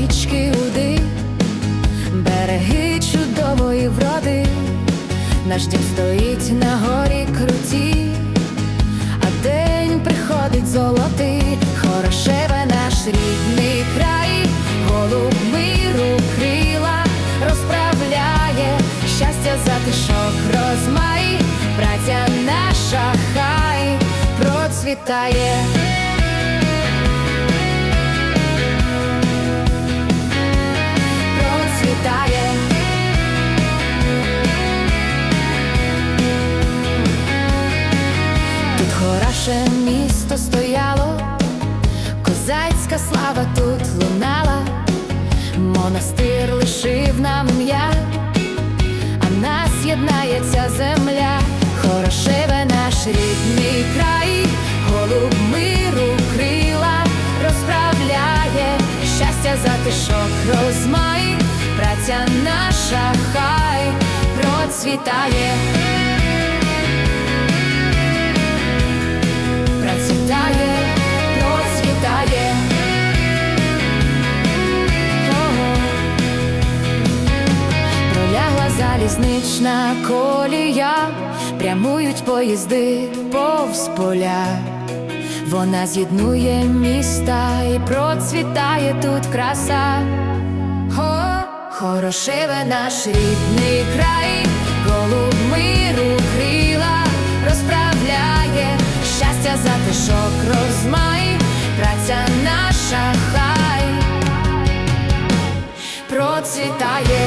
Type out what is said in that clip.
річки Уди, береги чудової вроди, наш дім стоїть на горі круті, а день приходить золотий, хорошеве наш рідний край, голуб миру крила розправляє. Щастя, за тишок розмай, праця наша хай процвітає. Хороше місто стояло, козацька слава тут лунала, монастир лишив нам ім'я, а нас єднає ця земля, хорошеве наш рідний край, голуб миру крила. Розправляє щастя, затишок, розмай, праця наша хай. Процвітає, залізнична колія, прямують поїзди повз поля, вона з'єднує міста і процвітає тут краса. О, хорошиве наш рідний край, голуб миру крила розправляє. Щастя, за затишок розмай, праця наша хай. Процвітає.